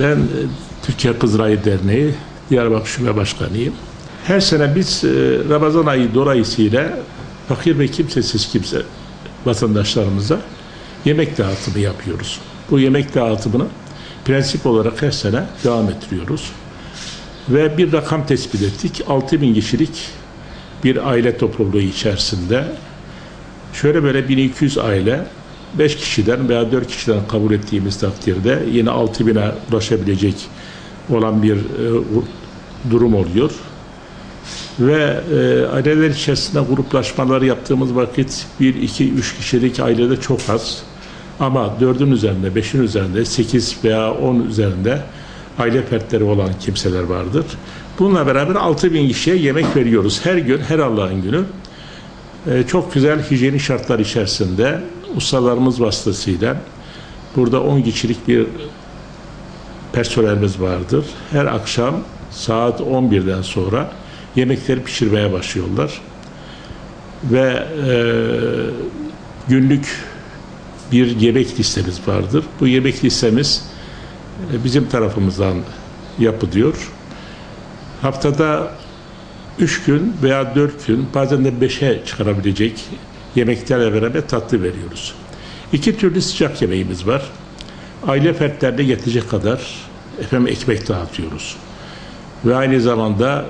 Ben e, Türkiye Kızılayı Derneği Diyarbakır Şube Başkanıyım. Her sene biz e, Ramazan ayı dolayısıyla fakir ve kimsesiz kimse vatandaşlarımıza yemek dağıtımı yapıyoruz. Bu yemek dağıtımını prensip olarak her sene devam ettiriyoruz. Ve bir rakam tespit ettik. 6 bin kişilik bir aile topluluğu içerisinde şöyle böyle 1200 aile 5 kişiden veya 4 kişiden kabul ettiğimiz takdirde yine 6000'e ulaşabilecek olan bir e, durum oluyor. Ve e, aileler içerisinde gruplaşmalar yaptığımız vakit 1, 2, 3 kişilik ailede çok az. Ama 4'ün üzerinde, 5'in üzerinde, 8 veya 10 üzerinde aile fertleri olan kimseler vardır. Bununla beraber 6 bin kişiye yemek veriyoruz. Her gün, her Allah'ın günü. E, çok güzel hijyenik şartlar içerisinde ustalarımız vasıtasıyla burada 10 kişilik bir personelimiz vardır. Her akşam saat 11'den sonra yemekleri pişirmeye başlıyorlar. Ve e, günlük bir yemek listemiz vardır. Bu yemek listemiz e, bizim tarafımızdan yapılıyor. Haftada 3 gün veya 4 gün bazen de 5'e çıkarabilecek yemeklerle beraber tatlı veriyoruz. İki türlü sıcak yemeğimiz var. Aile fertlerine yetecek kadar efendim ekmek dağıtıyoruz. Ve aynı zamanda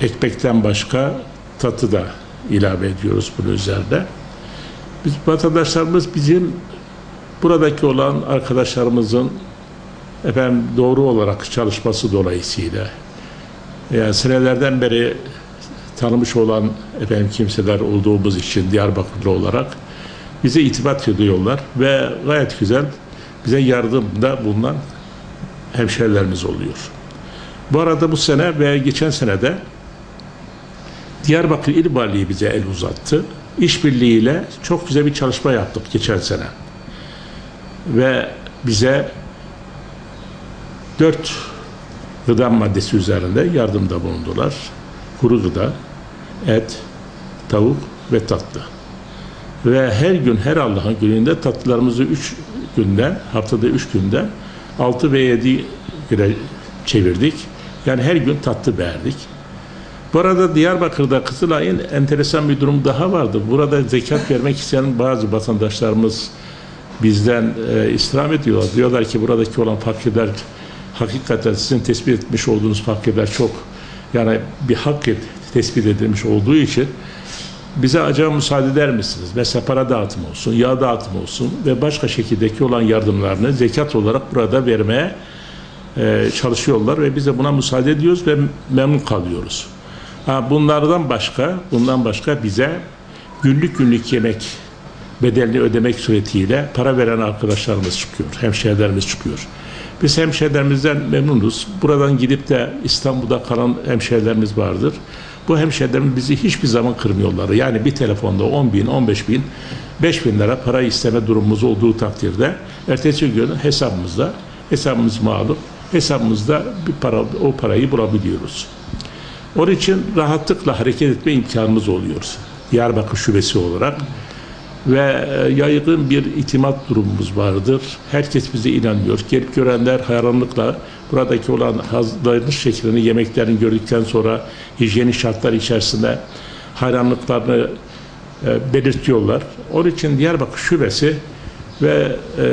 ekmekten başka tatlı da ilave ediyoruz bunun üzerine. Biz vatandaşlarımız bizim buradaki olan arkadaşlarımızın efendim doğru olarak çalışması dolayısıyla yani senelerden beri tanımış olan efendim kimseler olduğumuz için Diyarbakırlı olarak bize itibat ediyorlar ve gayet güzel bize yardımda bulunan hemşerilerimiz oluyor. Bu arada bu sene ve geçen sene de Diyarbakır İl Valiliği bize el uzattı. İşbirliğiyle çok güzel bir çalışma yaptık geçen sene. Ve bize dört gıda maddesi üzerinde yardımda bulundular. Kuru gıda, et, tavuk ve tatlı. Ve her gün, her Allah'ın gününde tatlılarımızı üç günden, haftada üç günden 6 ve 7 güne çevirdik. Yani her gün tatlı verdik. Bu arada Diyarbakır'da Kızılay'ın enteresan bir durum daha vardı. Burada zekat vermek isteyen bazı vatandaşlarımız bizden e, istirham ediyorlar. Diyorlar ki buradaki olan fakirler hakikaten sizin tespit etmiş olduğunuz fakirler çok yani bir hak tespit edilmiş olduğu için bize acaba müsaade eder misiniz? Mesela para dağıtımı olsun, yağ dağıtımı olsun ve başka şekildeki olan yardımlarını zekat olarak burada vermeye e, çalışıyorlar ve biz de buna müsaade ediyoruz ve memnun kalıyoruz. Ha, bunlardan başka, bundan başka bize günlük günlük yemek bedelini ödemek suretiyle para veren arkadaşlarımız çıkıyor, hemşehrilerimiz çıkıyor. Biz hemşehrilerimizden memnunuz. Buradan gidip de İstanbul'da kalan hemşehrilerimiz vardır. Bu hemşehrilerimiz bizi hiçbir zaman kırmıyorlar. Yani bir telefonda 10 bin, 15 bin, 5 bin lira para isteme durumumuz olduğu takdirde ertesi gün hesabımızda, hesabımız malum, hesabımızda bir para, o parayı bulabiliyoruz. Onun için rahatlıkla hareket etme imkanımız oluyor. Diyarbakır Şubesi olarak ve e, yaygın bir itimat durumumuz vardır. Herkes bize inanıyor. Gelip görenler hayranlıkla buradaki olan hazırlanış şeklini, yemeklerini gördükten sonra hijyenik şartlar içerisinde hayranlıklarını e, belirtiyorlar. Onun için Diyarbakır Şubesi ve e,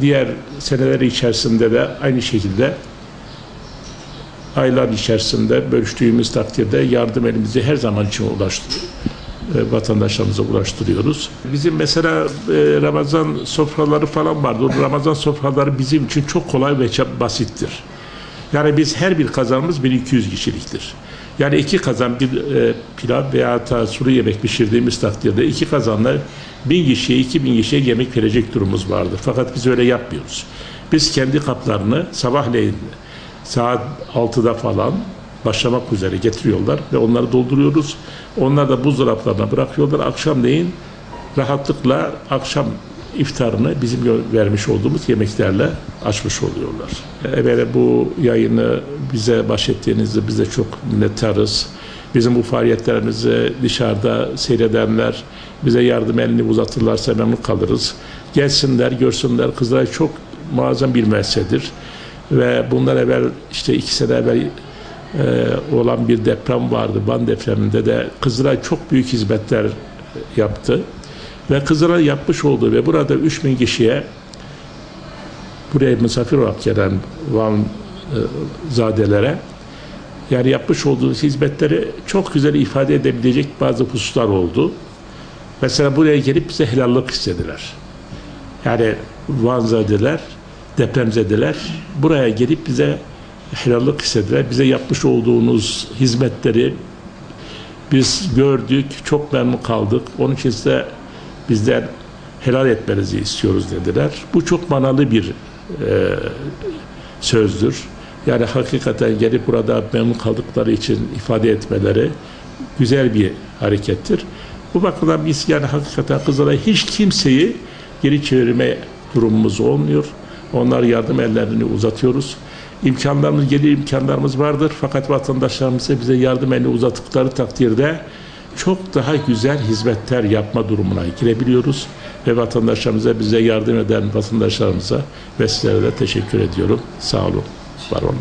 diğer seneler içerisinde de aynı şekilde aylar içerisinde bölüştüğümüz takdirde yardım elimizi her zaman için ulaştırıyor vatandaşlarımıza ulaştırıyoruz. Bizim mesela e, Ramazan sofraları falan vardı. Ramazan sofraları bizim için çok kolay ve basittir. Yani biz her bir kazanımız 1200 kişiliktir. Yani iki kazan bir e, pilav veya da sulu yemek pişirdiğimiz takdirde iki kazanla bin kişiye, iki bin kişiye yemek verecek durumumuz vardır. Fakat biz öyle yapmıyoruz. Biz kendi kaplarını sabahleyin saat 6'da falan başlamak üzere getiriyorlar ve onları dolduruyoruz. Onlar da buzdolaplarına bırakıyorlar. Akşamleyin rahatlıkla akşam iftarını bizim vermiş olduğumuz yemeklerle açmış oluyorlar. Evvela bu yayını bize bahşettiğinizde bize çok minnettarız. Bizim bu faaliyetlerimizi dışarıda seyredenler bize yardım elini uzatırlarsa memnun kalırız. Gelsinler, görsünler. Kızılay çok muazzam bir müessesedir. Ve bundan evvel işte iki sene evvel e, olan bir deprem vardı. Van depreminde de Kızılay çok büyük hizmetler yaptı. Ve Kızılay yapmış olduğu ve burada 3000 kişiye buraya misafir olarak gelen Van e, zadelere yani yapmış olduğu hizmetleri çok güzel ifade edebilecek bazı hususlar oldu. Mesela buraya gelip bize helallik istediler. Yani Vanzadeler, depremzedeler buraya gelip bize helallik istediler. Bize yapmış olduğunuz hizmetleri biz gördük, çok memnun kaldık. Onun için size bizden helal etmenizi istiyoruz dediler. Bu çok manalı bir e, sözdür. Yani hakikaten gelip burada memnun kaldıkları için ifade etmeleri güzel bir harekettir. Bu bakımdan biz yani hakikaten Kızılay'a hiç kimseyi geri çevirme durumumuz olmuyor. Onlar yardım ellerini uzatıyoruz. İmkanlarımız, gelir imkanlarımız vardır. Fakat vatandaşlarımıza bize yardım elini uzattıkları takdirde çok daha güzel hizmetler yapma durumuna girebiliyoruz. Ve vatandaşlarımıza, bize yardım eden vatandaşlarımıza ve sizlere de teşekkür ediyorum. Sağ olun, var olun.